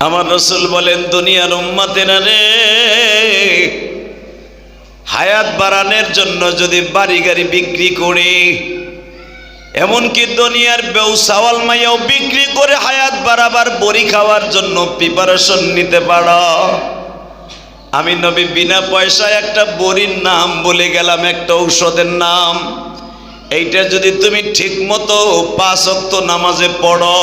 আমার রসুল বলেন, দুনিয়ার উম্মাতেরা রে, হায়াত বাড়ানোর জন্য যদি বাড়ি গাড়ি বিক্রি করে, এমনকি দুনিয়ার বেউ সাওয়াল মাইয়াও বিক্রি করে হায়াত বাড়াবার বড়ি খাওয়ার জন্য প্রিপারেশন নিতে পারো। আমি নবী বিনা পয়সায় একটা বড়ির নাম বলে গেলাম, একটা ঔষধের নাম। এইটা যদি তুমি ঠিক মতো পাঁচ নামাজে পড়ো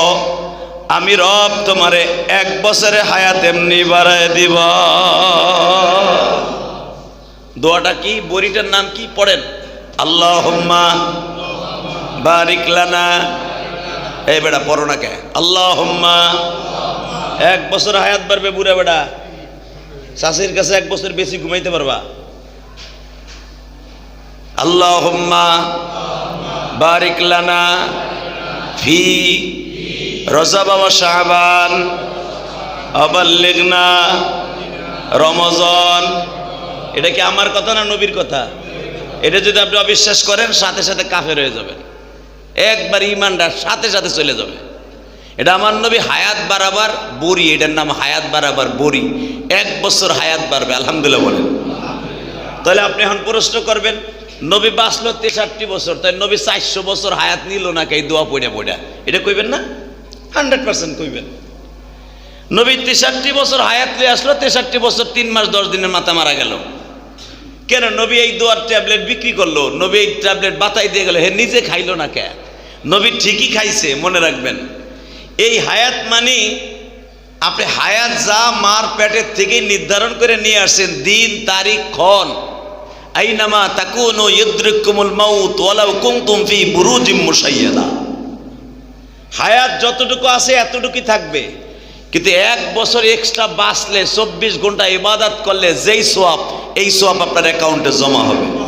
আমি রব তোমারে এক বছরে হায়াত এমনি বাড়ায় দিব। দোয়াটা কি? বড়িটার নাম কি? পড়েন। আল্লাহ বারিক লানা। এই বেটা, পড়ো না কে? আল্লাহ এক বছর হায়াত বাড়বে বুড়া বেটা। শাশির কাছে এক বছর বেশি ঘুমাইতে পারবা। আল্লাহ বারিক লানা ফি রজা বাবা শাহবান অবাল্লিগনা রমজন, এটা কি আমার কথা না নবীর কথা? এটা যদি আপনি অবিশ্বাস করেন, সাথে সাথে কাফের হয়ে যাবেন। একবার ইমানটা সাথে সাথে চলে যাবে। এটা আমার নবী হায়াত বাড়াবার বড়ি, এটার নাম হায়াত বাড়াবার বড়ি। এক বছর হায়াত বাড়বে, আলহামদুলিল্লাহ বলেন। তাহলে আপনি এখন প্রশ্ন করবেন, নবী বাঁচলো তেষট্টি বছর, তাই নবী চারশো বছর হায়াত নিল না কে? দোয়া পড়া পড়া। এটা কইবেন না? হান্ড্রেড পার্সেন্ট কইবেন। নবী তেষট্টি বছর হায়াত লিয়ে আসলো, তেষট্টি বছর তিন মাস দশ দিনের মাথা মারা গেল। কেন নবী এই দোয়ার ট্যাবলেট বিক্রি করল? নবী এই ট্যাবলেট বাতাই দিয়ে গেল, হে নিজে খাইলো না কে? নবী ঠিকই খাইছে, মনে রাখবেন। এই হায়াত মানে আপনি হায়াত যা মার পেটের থেকে নির্ধারণ করে নিয়ে আসছেন, দিন, তারিখ, ক্ষণ। আইনামা তাকুনু ইদ্রিকুমুল মাউত ওয়ালাউ কুনতুম ফি বুরুজিম মুশাইয়াদা। হায়াত যতটুকু আছে এতটুকুই থাকবে। কিন্তু এক বছর এক্সট্রা বাঁচলে, চব্বিশ ঘণ্টা ইবাদত করলে যেই সোয়াব, এই সোয়াব আপনার অ্যাকাউন্টে জমা হবে।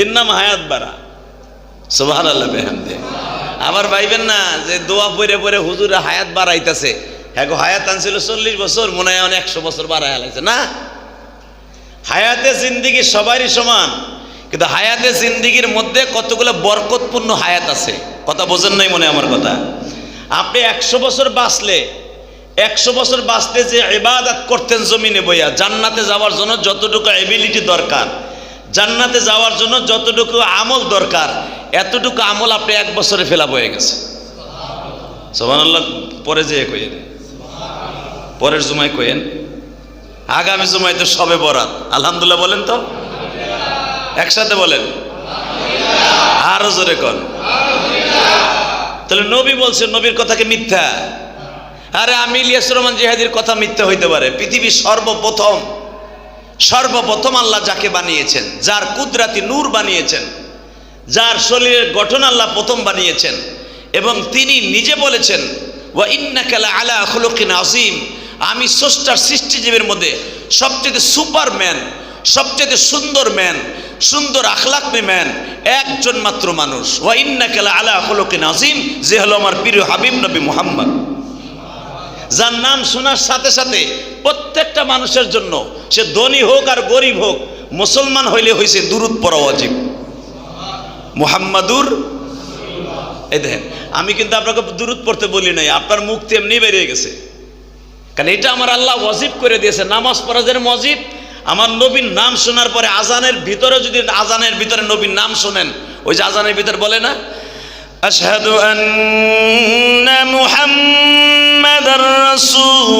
এর নাম হায়াত বাড়া। সোহান আল্লাহ বেহামদে। আবার ভাইবেন না যে দোয়া পরে পরে হুজুরে হায়াত বাড়াইতেছে। হ্যাঁ হায়াত আনছিল চল্লিশ বছর, মনে হয় একশো বছর বাড়ায় লাগছে। না। হায়াতে জিন্দিগি সবারই সমান। কিন্তু হায়াতে জিন্দিগির মধ্যে কতগুলো বরকতপূর্ণ হায়াত আছে? কথা বোঝেন নাই মনে আমার কথা? আপনি একশো বছর বাঁচলে, একশো বছর বাঁচতে যে ইবাদত করতেন জমিনে বইয়া, জান্নাতে যাওয়ার জন্য যতটুকু এবিলিটি দরকার, জান্নাতে যাওয়ার জন্য যতটুকু আমল দরকার, এতটুকু আমল আপনি এক বছরে ফেলা বয়ে গেছে। সোহানাল্লাহ পরে যেয়ে কইেন পরের জুমায় কইেন আগামী জুমায় তো সবে বরাত। আলহামদুলিল্লাহ বলেন তো? একসাথে বলেন। আরও জোরে কন। তাহলে নবী বলছে, নবীর কথাকে মিথ্যা? আরে আমি ইলিয়াস রহমান জিহাদির কথা মিথ্যা হইতে পারে। পৃথিবীর সর্বপ্রথম সর্বপ্রথম আল্লাহ যাকে বানিয়েছেন, যার কুদরাতি নূর বানিয়েছেন, যার শরীরের গঠন আল্লাহ প্রথম বানিয়েছেন, এবং তিনি নিজে বলেছেন, ওয়া ইন্নাকালা আলা খুলুকিন আসিম আমি স্রষ্টার সৃষ্টিজীবের মধ্যে সবচেয়ে সুপার ম্যান সবচেয়ে সুন্দর ম্যান সুন্দর আখলাক ম্যান একজন মাত্র মানুষ। ওয়া আলা আসিম যে হলো আমার প্রিয় হাবিব নবী মুহাম্মদ। যার নাম শোনার সাথে সাথে প্রত্যেকটা মানুষের জন্য সে ধনী হোক আর গরিব হোক, মুসলমান হইলে হয়েছে দুরুদ পড়া অজীব মুহাম্মাদুর এই দেখেন, আমি কিন্তু আপনাকে দূরত পড়তে বলি নাই, আপনার মুক্তি এমনি বেরিয়ে গেছে। কারণ এটা আমার আল্লাহ ওয়াজিব করে দিয়েছে, নামাজ পড়াদের মজিব আমার নবীর নাম শোনার পরে আজানের ভিতরে যদি আজানের ভিতরে নবীর নাম শোনেন, ওই যে আজানের ভিতরে বলে না, আশহাদু আন্না মুহাম্মাদার রাসূলুল্লাহ।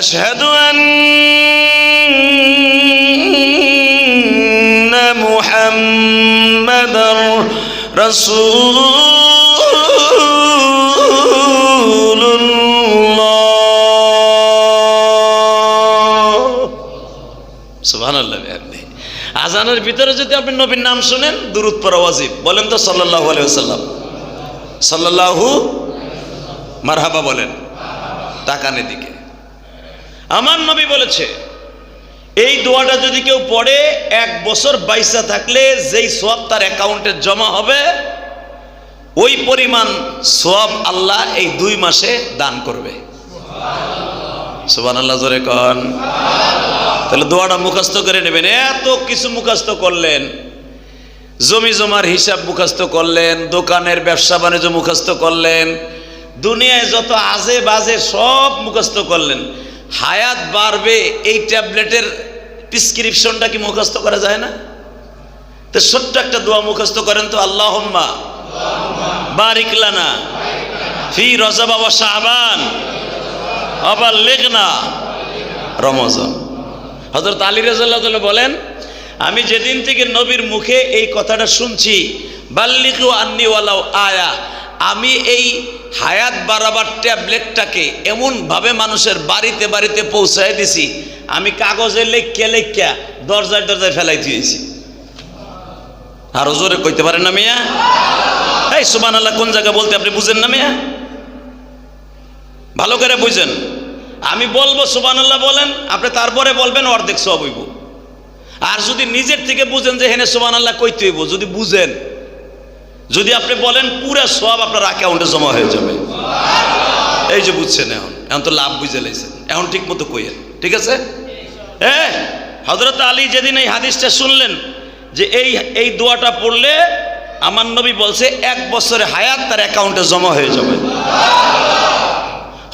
আশহাদু আন্না মুহাম্মাদার আজানের ভিতরে যদি আপনি নবীর নাম শুনেন, দুরুদ পড়া ওয়াজিব। বলেন তো সাল্লাল্লাহু আলাইহি সাল্লাল্লাহু মারহাবা বলেন। তাকানে দিকে। আমার নবী বলেছে এই দোয়াটা যদি কেউ পড়ে, এক বছর বাইসা থাকলে যেই সোয়াব তার অ্যাকাউন্টে জমা হবে, ওই পরিমাণ সোয়াব আল্লাহ এই দুই মাসে দান করবে। আল্লাহ কন। তাহলে দোয়াটা মুখস্থ করে নেবেন। এত কিছু মুখস্থ করলেন, জমি জমার হিসাব মুখস্থ করলেন, দোকানের ব্যবসা বাণিজ্য মুখস্থ করলেন, দুনিয়ায় যত আজে বাজে সব মুখস্থ করলেন। হায়াত বাড়বে এই ট্যাবলেটের প্রিসক্রিপশনটা কি মুখস্থ করা যায় না? তো ছোট্ট একটা দোয়া মুখস্থ করেন তো আল্লাহ বারিকলানা ফি রজব আবা শাহবান আবার লেখনা রমজান। হজরত আলী রাজাল্লাহ বলেন, আমি যেদিন থেকে নবীর মুখে এই কথাটা শুনছি বাল্লিকু আন্নিওয়ালাও আয়া আমি এই হায়াত বাড়াবার ট্যাবলেটটাকে এমনভাবে মানুষের বাড়িতে বাড়িতে পৌঁছায় দিছি, আমি কাগজে লেখকে লেখা দরজায় দরজায় ফেলাই দিয়েছি আরও জোরে কইতে পারেন না মিয়া? এই সুবান আল্লাহ কোন জায়গা বলতে আপনি বুঝেন না মিয়া? ভালো করে বুঝেন। আমি বলব সুবান আল্লাহ বলেন, আপনি তারপরে বলবেন, অর্ধেক সব হইব। আর যদি নিজের থেকে বুঝেন যে হেনে সুবান আল্লাহ কইতে হইব, যদি বুঝেন। যদি আপনি বলেন পুরো সব আপনার অ্যাকাউন্টে জমা হয়ে যাবে। এই যে বুঝছেন এখন এখন তো লাভ বুঝে লাইছেন। এখন ঠিক মতো কইেন ঠিক আছে? হ্যাঁ হজরত আলী যেদিন এই হাদিসটা শুনলেন, যে এই এই দোয়াটা পড়লে আমার নবী বলছে, এক বছরে হায়াত তার অ্যাকাউন্টে জমা হয়ে যাবে।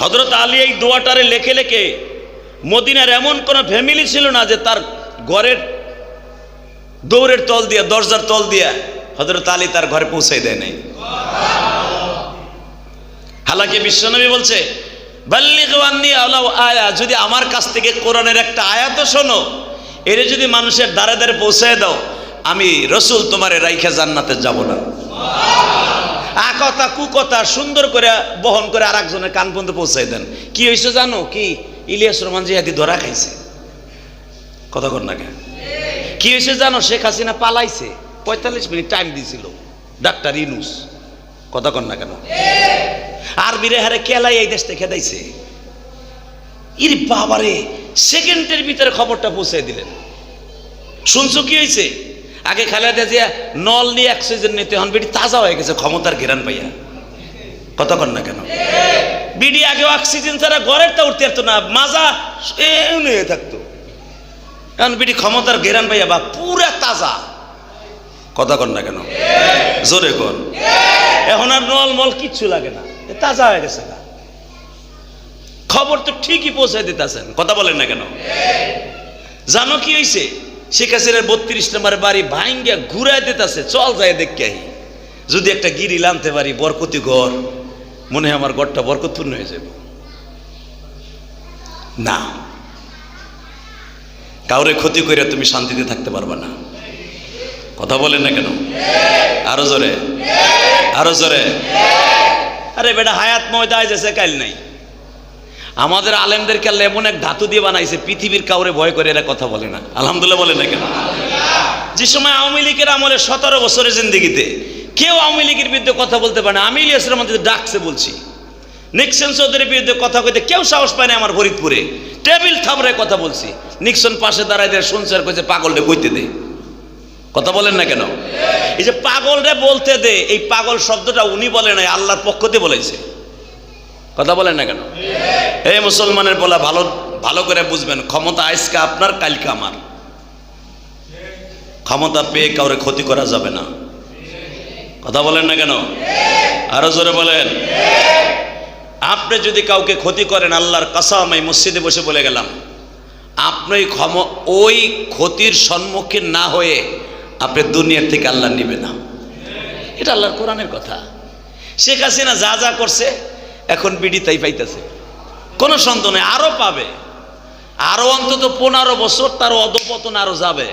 হজরত আলী এই দোয়াটারে লেখে লেখে মদিনার এমন কোনো ফ্যামিলি ছিল না যে তার ঘরের দৌড়ের তল দিয়া, দরজার তল দিয়া হজরত আলী তার ঘরে পৌঁছাই দেয় নাই। হালাকি বলছে বাল্লিগান্নি আলাউ আয়া যদি আমার কাছ থেকে কোরআনের একটা আয়াত শোনো, এর যদি মানুষের দ্বারে দ্বারে পৌঁছায় দাও, আমি রসুল তোমারে রাইখা জান্নাতে যাব না। আ কথা কুকথা সুন্দর করে বহন করে আর একজনের কান পর্যন্ত পৌঁছাই দেন। কি হয়েছে জানো? কি? ইলিয়াস রহমান জিহাদি ধরা খাইছে। কথা কর না কেন? কি হয়েছে জানো? শেখ হাসিনা পালাইছে। পঁয়তাল্লিশ মিনিট টাইম দিয়েছিল ডাক্তার ইনুস, কথা কর না কেন? আর বিরে হারে কেলাই এই দেশ থেকে দেয়ছে ইরে বাবারে, সেকেন্ডের ভিতরে খবরটা পৌঁছে দিলেন। শুনছো কি হয়েছে আগে খালেদা জিয়া নল নিয়ে অক্সিজেন নিতে হন, বিডি তাজা হয়ে গেছে, ক্ষমতার ঘেরান পাইয়া। কতক্ষণ না কেন? বিডি আগে অক্সিজেন ছাড়া ঘরের তা উঠতে পারতো না, মাজা এমনি হয়ে থাকতো। এখন বিডি ক্ষমতার ঘেরান পাইয়া বা পুরা তাজা। কথা কন না কেন? জোরে কন। এখন আর নল মল কিচ্ছু লাগে না। তাজা হয়ে গেছে গা। খবর তো ঠিকই পৌঁছে দিতেছেন। কথা বলেন না কেন? জানো কি হয়েছে শেখ হাসিনার বত্রিশ নম্বর বাড়ি ভাঙ্গিয়া ঘুরাই দিতেছে। চল যায় দেখে যদি একটা গিরি লানতে পারি, বরকতি ঘর, মনে হয় আমার ঘরটা বরকতপূর্ণ হয়ে যাবে। না। কাউরে ক্ষতি করে তুমি শান্তিতে থাকতে পারবা না। কথা বলেন না কেন? আরও জোরে। আরও জোরে। আরে বেটা, হায়াত ময়দায় যেছে কাল নাই। আমাদের আলেমদেরকে আল্লাহ এমন এক ধাতু দিয়ে বানাইছে, পৃথিবীর কাউরে ভয় করে এরা কথা বলে না। আলহামদুলিল্লাহ বলে না কেন? যে সময় আওয়ামী লীগের আমলে সতেরো বছরের জিন্দিগিতে কেউ আওয়ামী লীগের বিরুদ্ধে কথা বলতে পারে না। আমি ইলিয়াসের মধ্যে ডাকছে বলছি। নিক্সন চৌধুরীর বিরুদ্ধে কথা কইতে কেউ সাহস পায় না আমার ফরিদপুরে। টেবিল থাবড়ায় কথা বলছি। নিক্সন পাশে দাঁড়ায় দিয়ে শুনছে আর কইছে পাগলটা কইতে দে। কথা বলেন না কেন? এই যে পাগলরে বলতে দে এই পাগল শব্দটা উনি বলে নাই আল্লাহর পক্ষ দিয়ে বলেছে। কথা বলেন না কেন? এই মুসলমানের বলা ভালো ভালো করে বুঝবেন ক্ষমতা আজকে আপনার কালকে আমার। ক্ষমতা পেয়ে কাউরে ক্ষতি করা যাবে না। কথা বলেন না কেন? আরও জোরে বলেন। আপনি যদি কাউকে ক্ষতি করেন আল্লাহর কাসাম এই মসজিদে বসে বলে গেলাম। আপনি ক্ষম ওই ক্ষতির সম্মুখীন না হয়ে আপনি দুনিয়ার থেকে আল্লাহ নিবে না। এটা আল্লাহর কোরআনের কথা। শেখ হাসিনা যা যা করছে, এখন বিডি তাই পাইতেছে। কোনো সন্দেহ নেই আরও পাবে। আরও অন্তত পনেরো বছর তার অধপতন আরও যাবে।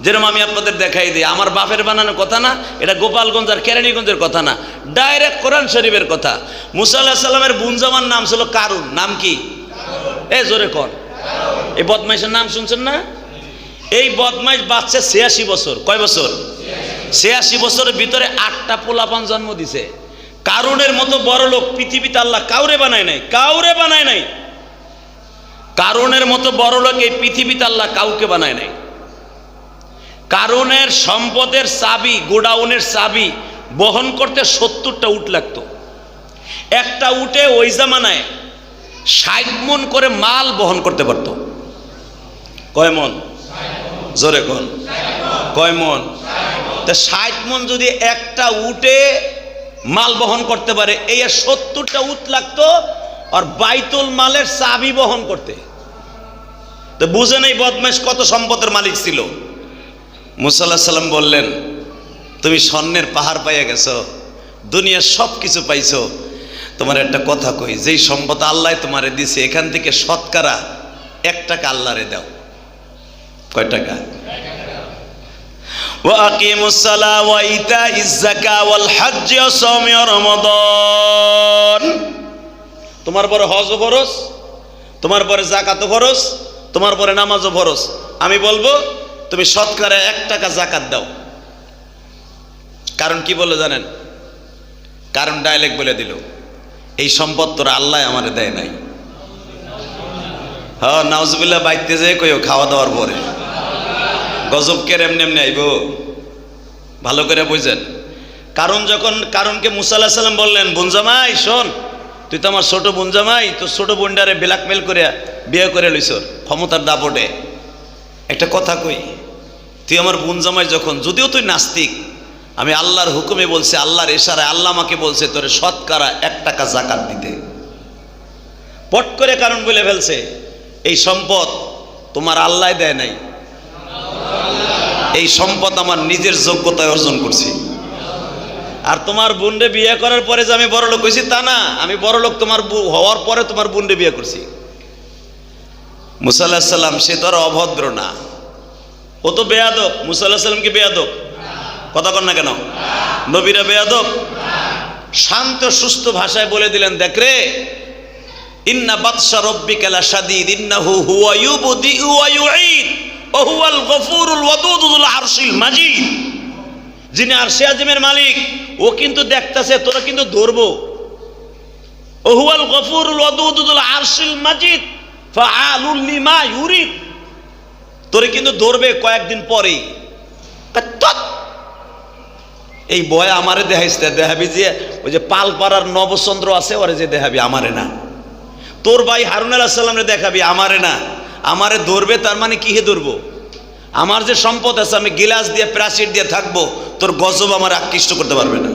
যেরকম আমি আপনাদের দেখাই দিই, আমার বাপের বানানোর কথা না, এটা গোপালগঞ্জ আর কেরানীগঞ্জের কথা না, ডাইরেক্ট কোরআন শরীফের কথা। মুসা আল্লাহ সাল্লামের বুনজামান নাম ছিল কারুন, নাম কি? এ জোরে কর এই বদমাইশের নাম শুনছেন না? এই বদমাইশ বাচ্চা ছিয়াশি বছর। কয় বছর? ছিয়াশি বছরের ভিতরে আটটা পোলাপান জন্ম দিছে। কারুনের মতো বড় লোক পৃথিবীতে আল্লাহ কাউরে বানায় নাই, কাউরে বানায় নাই। কারণের মতো বড় লোক এই পৃথিবীতে আল্লাহ কাউকে বানায় নাই। কারণের সম্পদের চাবি, গোডাউনের চাবি বহন করতে সত্তরটা উট লাগতো। একটা উটে ওই জামানায় ষাট মন করে মাল বহন করতে পারতো। কয় মন? জোরে কোন? কয় মন? তা ষাট মন যদি একটা উঠে মাল বহন করতে পারে, এই সত্তরটা উট লাগতো, আর বাইতুল মালের চাবি বহন করতে। তো বুঝে নেই বদমাইশ কত সম্পদের মালিক ছিল। মুসাল্লাহ সাল্লাম বললেন, তুমি স্বর্ণের পাহাড় পাইয়া গেছো, দুনিয়ার সব কিছু পাইছো। তোমার একটা কথা কই, যেই সম্পদ আল্লাহ তোমারে দিছে, এখান থেকে শতকরা এক টাকা আল্লাহরে দাও। কয় টাকা وأقيموا الصلاة وإيتاء الزكاة والحج وصوم رمضان তোমার পরে হজ ফরজ তোমার পরে জাকাতও ফরজ তোমার পরে নামাজও ফরজ আমি বলবো তুমি শতকরা এক টাকা জাকাত দাও কারণ কি বলে জানেন কারণ ডাইলেক্ট বলে দিল এই সম্পদ তোরা আল্লাহ আমারে দেয় নাই হ্যাঁ নাউজবিল্লা বাইতে যেয়ে কইও খাওয়া দাওয়ার পরে গজব কে এমনি এমনি আইব? ভালো করে বুঝেন। কারণ যখন, কারণকে মুসাল্লাহ সাল্লাম বললেন বুনজামাই শোন, তুই তো আমার ছোট বুনজামাই তো ছোট বোনডারে ব্ল্যাকমেল করে বিয়ে করে লইস ক্ষমতার দাপটে। একটা কথা কই, তুই আমার বুনজামাই যখন, যদিও তুই নাস্তিক, আমি আল্লাহর হুকুমে বলছি, আল্লাহর ইশারায় আল্লাহ আমাকে বলছে, তোরে শতকরা এক টাকা জাকাত দিতে। পট করে কারণ বলে ফেলছে, এই সম্পদ তোমার আল্লাহ দেয় নাই। এই সম্পদ আমার নিজের যোগ্যতায় অর্জন করছি। আর তোমার বোনরে বিয়ে করার পরে যে আমি বড় লোক হয়েছি, তা না। আমি বড় লোক তোমার হওয়ার পরে তোমার বোনরে বিয়ে করছি। মুসাল্লাহ সাল্লাম, সে তো আর অভদ্র না। ও তো বেয়াদব। মুসাল্লাহ সাল্লাম কি বেয়াদব? কথা কর না কেন? নবীরা বেয়াদব? শান্ত, সুস্থ ভাষায় বলে দিলেন, দেখ রে, ইন্না বাদশা রব্বিকা সাদিদ ইন্নাহু হুয়া ইউবদি ওয়া ইউঈদ। ওয়া হুয়াল গফুরুল ওয়াদুদুল আরশিল মাজিদ। যিনি আরশে আজিমের মালিক, ও কিন্তু দেখতাছে, তোরা কিন্তু ধরবো। ও হুয়াল গফুরুল ওয়াদুদুল আরশিল মাজিদ, ফাআলুল লিমা ইউরিদ। তোরে কিন্তু ধরবে কয়েকদিন পরে। এই বয় আমারে দেখাইছে, দেখাবি যে, ওই যে পালপাড়ার নবচন্দ্র আছে, ওরে যে দেখাবি আমারে না। তোর ভাই হারুন আলাহ সাল্লামরে দেখাবি আমারে না। আমারে ধরবে, তার মানে কিহে ধরবো? আমার যে সম্পদ আছে, আমি গিলাস দিয়ে, প্রাচীর দিয়ে থাকব, তোর গজব আমার আকৃষ্ট করতে পারবে না।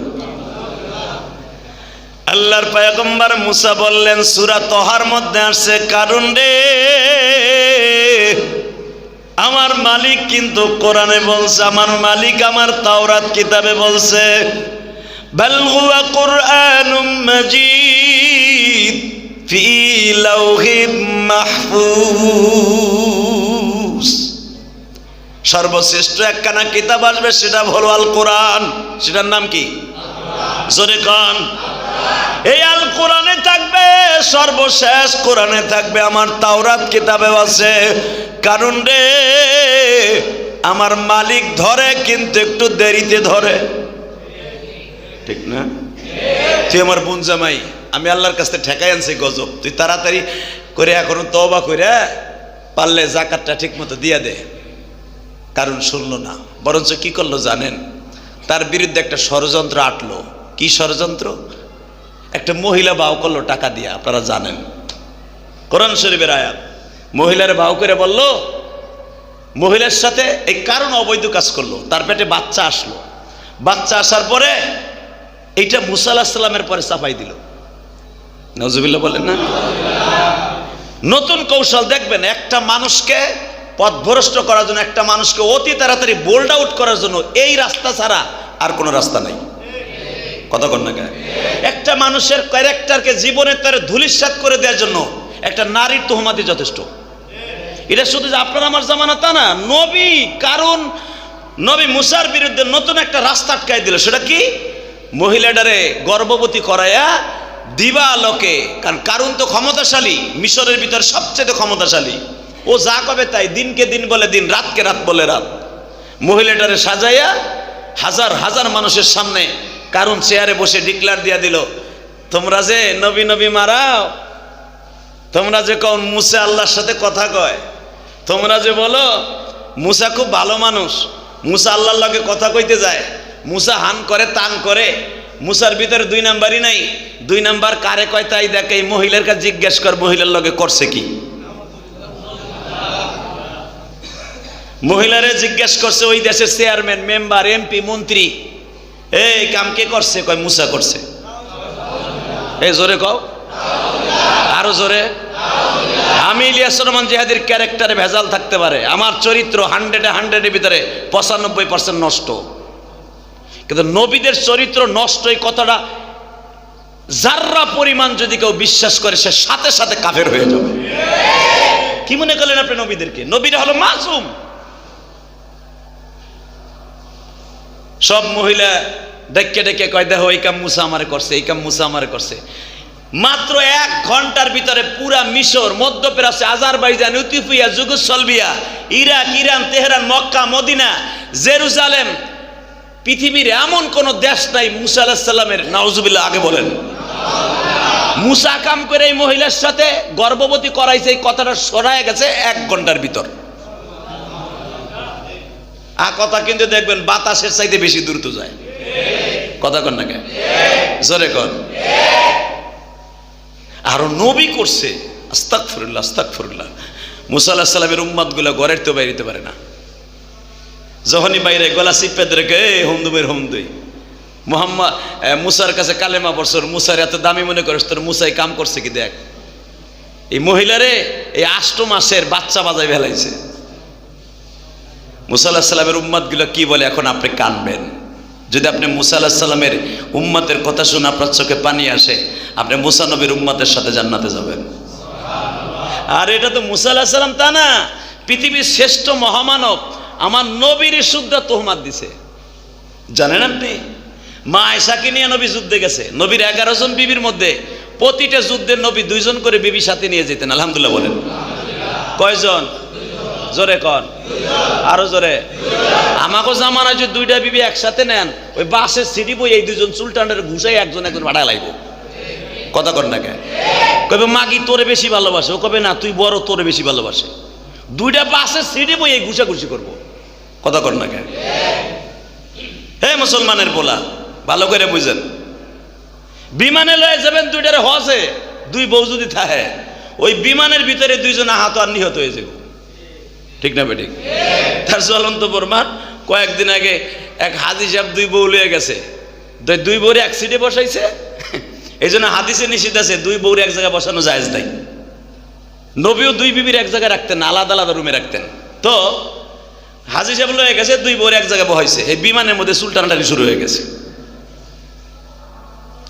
আল্লাহর পায়গম্বার মুসা বললেন, সুরা তহার মধ্যে আসছে, কারণ রে, আমার মালিক কিন্তু কোরআনে বলছে, আমার মালিক আমার তাওরাত কিতাবে বলছে বালগুয়া কোরআন মাজিদ। ফি লাউহিম মাহফুজ। সর্বশ্রেষ্ঠ একখানা কিতাব আসবে, সেটা হলো আল কোরআন সেটার নাম কি? জোরে কান। এই আল কোরআনে থাকবে, সর্বশেষ কোরআনে থাকবে আমার তাওরাত কিতাবে আছে। কারণ রে, আমার মালিক ধরে, কিন্তু একটু দেরিতে ধরে। ঠিক না? তুই আমার বোন জামাই। আমি আল্লাহর কাছে ঠেকাই আনছি গজব। তুই তাড়াতাড়ি করে এখনও তবা করে পারলে জাকাতটা ঠিক মতো দিয়ে দে। কারণ শুনলো না। বরঞ্চ কি করল জানেন? তার বিরুদ্ধে একটা ষড়যন্ত্র আটলো। কি ষড়যন্ত্র? একটা মহিলা বাউ করল টাকা দিয়ে, আপনারা জানেন। কোরআন শরীফের আয়াত। মহিলার বাউ করে বলল, মহিলার সাথে এই কারণ অবৈধ কাজ করল। তার পেটে বাচ্চা আসলো। বাচ্চা আসার পরে এইটা মুসা আলাহ সাল্লামের পরে চাপাই দিল। নজুবিল্লা বলেন না? নতুন কৌশল দেখবেন, একটা মানুষকে পথভ্রষ্ট করার জন্য, একটা মানুষকে অতি তাড়াতাড়ি বোল্ড আউট করার জন্য এই রাস্তা ছাড়া আর কোনো রাস্তা নাই। কথা কন না? একটা মানুষের ক্যারেক্টারকে জীবনের তারে ধুলিস্বাত করে দেওয়ার জন্য একটা নারীর তোহমাতি যথেষ্ট। এটা শুধু যে আপনার আমার জামানা তা না, নবী কারণ নবী মুসার বিরুদ্ধে নতুন একটা রাস্তা আটকাই দিল। সেটা কি? মহিলাটারে গর্ভবতী করায়া দিবা লোকে, কারণ কারণ তো ক্ষমতাশালী, মিশরের ভিতরে সবচেয়ে ক্ষমতাশালী। ও যা কবে তাই, দিনকে দিন বলে দিন, রাতকে রাত বলে রাত। মহিলাটারে সাজাইয়া হাজার হাজার মানুষের সামনে কারণ চেয়ারে বসে ডিক্লার দিয়া দিল, তোমরা যে নবী নবী মারাও, তোমরা যে কন মুসা আল্লাহর সাথে কথা কয়, তোমরা যে বলো মুসা খুব ভালো মানুষ, মুসা আল্লাহর লগে কথা কইতে যায়, মুসা হান করে, তান করে মুসার ভিতরে দুই নাম্বারই নাই। দুই নাম্বার কারে কয়, তাই দেখে, এই মহিলার কাছে জিজ্ঞেস কর, মহিলার লগে করছে কি। মহিলারে জিজ্ঞেস করছে, ওই দেশের চেয়ারম্যান মেম্বার এমপি মন্ত্রী। এই কাম কে করছে? কয়, মুসা করছে। এই জোরে কও। আরও জোরে। আমি ইলিয়াস রহমান জিহাদির ক্যারেক্টারে ভেজাল থাকতে পারে। আমার চরিত্র হান্ড্রেডে হান্ড্রেডের ভিতরে পঁচানব্বই পার্সেন্ট নষ্ট। কিন্তু নবীদের চরিত্র নষ্ট এই কথাটা যার্রা পরিমাণ যদি কেউ বিশ্বাস করে, সে সাথে সাথে কাফের হয়ে যাবে। কি মনে করলেন আপনি নবীদেরকে? নবীরা হলো মাসুম। সব মহিলা ডেকে ডেকে কয়, দেখো, এই কাম মুসা আমারে করছে, এই কাম মুসা আমারে করছে। মাত্র এক ঘণ্টার ভিতরে পুরা মিশর, মধ্যপ্রাচ্য, Azerbaijan, Ethiopia, Yugoslavia, Iraq, Iran, Tehran, Mecca, Medina, Jerusalem পৃথিবীর এমন কোন দেশ নাই, মুসা আলাহিসাল্লামের নাউজুবিল্লাহ, আগে বলেন। মুসা কাম করে এই মহিলার সাথে গর্ভবতী করাইছে, এই কথাটা সরায় গেছে এক ঘণ্টার ভিতর। আ কথা কিন্তু দেখবেন বাতাসের চাইতে বেশি দ্রুত যায়। কথা কন না কেন? জোরে কন। আরও নবী করছে আস্তাক ফরুল্লাহ আস্তাক ফরুল্লাহ মুসা আল্লাহ সাল্লামের উম্মাদগুলা ঘরের তো বাইরিতে পারে না। যখনই বাইরে গলা সিপে ধরে কে হুমদুমের হুমদুই মোহাম্মদ মুসার কাছে কালেমা বছর মুসার এত দামি মনে করিস, তোর মুসাই কাম করছে কি দেখ? এই মহিলারে এই আষ্ট মাসের বাচ্চা বাজায় ফেলাইছে। মুসা আল্লাহ সাল্লামের উম্মাদগুলো কি বলে, এখন আপনি কানবেন। যদি আপনি মুসা আল্লাহ সাল্লামের উম্মাতের কথা শুনে আপনার চোখে পানি আসে, আপনি মুসা নবীর উম্মাতের সাথে জান্নাতে যাবেন। আর, এটা তো মুসা আল্লাহ সাল্লাম তা না, পৃথিবীর শ্রেষ্ঠ মহামানব। আমার নবীর শুদ্ধ তোহমাত দিছে। জানেন আপনি? মা আয়সাকে নিয়ে নবী যুদ্ধে গেছে। নবীর এগারো জন বিবির মধ্যে প্রতিটা যুদ্ধের নবী দুইজন করে বিবি সাথে নিয়ে যেতেন, আলহামদুলিল্লাহ বলেন। কয়জন? জোরে কন। আরও জোরে। আমাকে জামানা যে দুইটা বিবি একসাথে নেন, ওই বাসের সিঁড়ি বই এই দুজন চুলটানের ঘুষাই একজন একজন ভাড়া লাগবে কথা কর না কে কবে মাগি তোরে বেশি ভালোবাসে? ও কবে না, তুই বড় তোরে বেশি ভালোবাসে। দুইটা বাসের সিঁড়ি বই এই ঘুষাঘুষি করব। কথা কর না কে হে মুসলমানের বলা ভালো করে বুঝেন। বিমানে লয়ে যাবেন, দুইটারে হসে দুই বউ যদি থাকে, ওই বিমানের ভিতরে দুইজন আহত আর নিহত হয়ে যাবে। ঠিক না বেঠিক? তার জ্বলন্ত প্রমাণ, কয়েকদিন আগে এক হাজি সাহেব দুই বউ লয়ে গেছে। দুই বউরে এক সিটে বসাইছে, এই জন্য হাদিসে নিষিদ্ধ আছে, দুই বউরে এক জায়গায় বসানো জায়েজ নাই। নবীও দুই বিবির এক জায়গায় রাখতেন, আলাদা আলাদা রুমে রাখতেন। তো হাজি সাহেব লয়ে গেছে, দুই বউরে এক জায়গায় বহাইছে। এই বিমানের মধ্যে সুলটানাটানি শুরু হয়ে গেছে।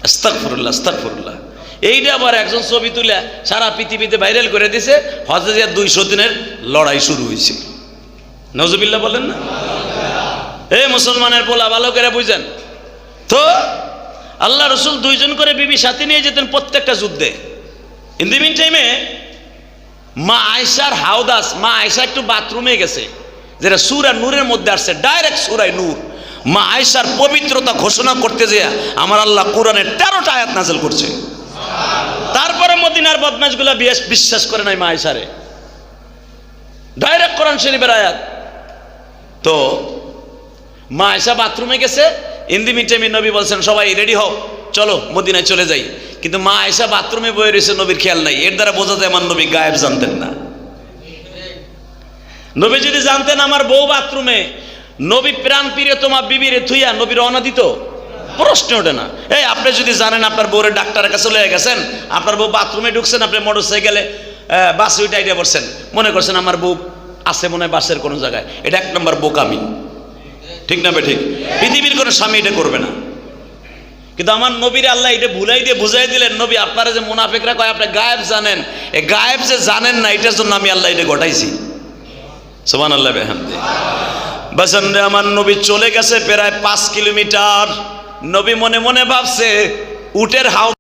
আস্তাকফরুল্লাহ আস্তাকফরুল্লাহ এইটা আবার একজন ছবি তুলে সারা পৃথিবীতে ভাইরাল করে দিছে হজরত দুইশো দিনের লড়াই শুরু হয়েছে। নজবিল্লা বলেন না? এ মুসলমানের পোলা, ভালো করে বুঝেন। তো, আল্লাহ রসুল দুইজন করে বিবি সাথে নিয়ে যেতেন প্রত্যেকটা যুদ্ধে। ইন দি মিন টাইমে মা আয়সার হাওদাস, মা আয়সা একটু বাথরুমে গেছে। যেটা সুর নূরের মধ্যে আসছে ডাইরেক্ট সুরায় নূর। মা আয়সার পবিত্রতা ঘোষণা করতে যে আমার আল্লাহ কোরআনের তেরোটা আয়াত নাজেল করছে। তারপরে মদিনার বদমাশগুলা বিয়াস- বিশ্বাস করে নাই মা আয়সারে ডাইরেক্ট কোরআন শরীফের আয়াত। তো মা আয়সা বাথরুমে গেছে ইন্দি মিটামি নবী বলছেন, সবাই রেডি হও, চলো মদিনায় চলে যাই। কিন্তু মা আয়সা বাথরুমে বয়ে রয়েছে, নবীর খেয়াল নাই। এর দ্বারা বোঝা যায় আমার নবী গায়েব জানতেন না। নবী যদি জানতেন আমার বউ বাথরুমে, নবী প্রাণ প্রিয় তোমার বিবিরে থুইয়া নবীর রওনা দিত? প্রশ্ন ওঠে না। এই, আপনি যদি জানেন আপনার বউরে ডাক্তারের কাছে লয়ে গেছেন, আপনার বউ বাথরুমে ঢুকছেন, আপনি মোটর সাইকেলে বাসে উঠে আইডিয়া পড়ছেন মনে করছেন আমার বউ আছে মনে হয় বাসের কোনো জায়গায়। এটা এক নম্বর বোকামি। ঠিক না ঠিক পৃথিবীর কোনো স্বামী এটা করবে না। কিন্তু আমার নবীর আল্লাহ এটা ভুলাই দিয়ে বুঝাই দিলেন, নবী, আপনারা যে মুনাফিকরা কয়, আপনি গায়েব জানেন। এই গায়েব যে জানেন না, এটার জন্য আমি আল্লাহ এটা ঘটাইছি। আমার নবী চলে গেছে প্রায় পাঁচ কিলোমিটার। নবী মনে মনে ভাবছে উটের হাও